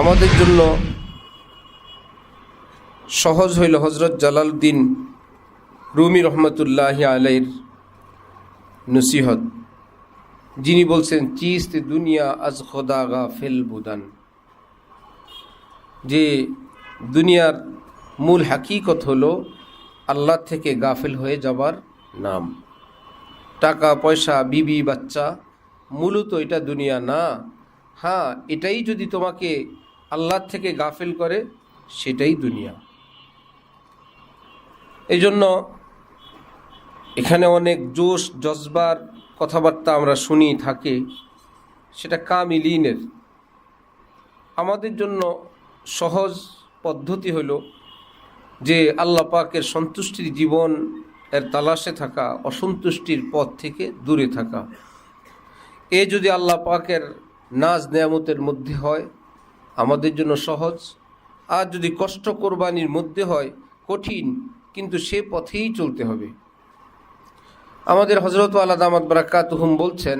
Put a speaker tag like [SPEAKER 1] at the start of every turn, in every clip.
[SPEAKER 1] আমাদের জন্য সহজ হইল হজরত জালালউদ্দিন রুমি রহমতুল্লাহ আলাইর নসিহত। যিনি বলছেন, চিস্ত দুনিয়া আজ খোদা গা ফেল বুদান। যে দুনিয়ার মূল হাকিকত হলো আল্লাহ থেকে গাফেল হয়ে যাবার নাম। টাকা, পয়সা, বিবি, বাচ্চা, মূলত এটা দুনিয়া না। হ্যাঁ এটাই যদি তোমাকে আল্লাহ থেকে গাফেল করে, সেটাই দুনিয়া। এই জন্য এখানে অনেক জোশ, জজবার কথাবার্তা আমরা শুনি, থাকে। সেটা কামিলিনের। আমাদের জন্য সহজ পদ্ধতি হলো যে আল্লাহ পাকের সন্তুষ্টির জীবন এর তালাশে থাকা, অসন্তুষ্টির পথ থেকে দূরে থাকা। এ যদি আল্লাহ পাকের নাজ নেয়ামতের মধ্যে হয় আমাদের জন্য সহজ। আর যদি কষ্ট কোরবানির মধ্যে হয়, কঠিন, কিন্তু সে পথেই চলতে হবে। আমাদের হজরত আল্লাহ দামাদ বারাকাতুহুম বলছেন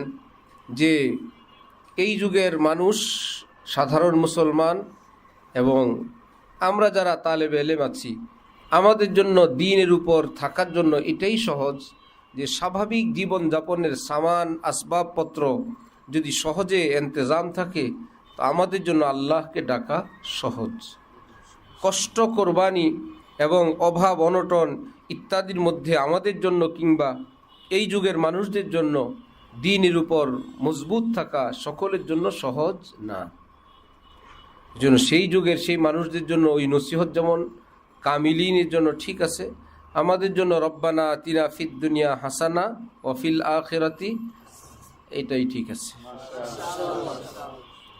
[SPEAKER 1] যে, এই যুগের মানুষ সাধারণ মুসলমান এবং আমরা যারা তালেবে এলেম আছি, আমাদের জন্য দিনের উপর থাকার জন্য এটাই সহজ যে স্বাভাবিক জীবনযাপনের সামান আসবাবপত্র যদি সহজে এন্তেজাম থাকে আমাদের জন্য আল্লাহকে ডাকা সহজ। কষ্ট, কোরবানি এবং অভাব, অনটন ইত্যাদির মধ্যে আমাদের জন্য কিংবা এই যুগের মানুষদের জন্য দিনের উপর মজবুত থাকা সকলের জন্য সহজ না। জন্য সেই যুগের সেই মানুষদের জন্য ওই নসিহত যেমন কামিলিনের জন্য ঠিক আছে, আমাদের জন্য রব্বানা তিনা ফিদ দুনিয়া হাসানা ওফিল আখেরাতি এটাই ঠিক আছে।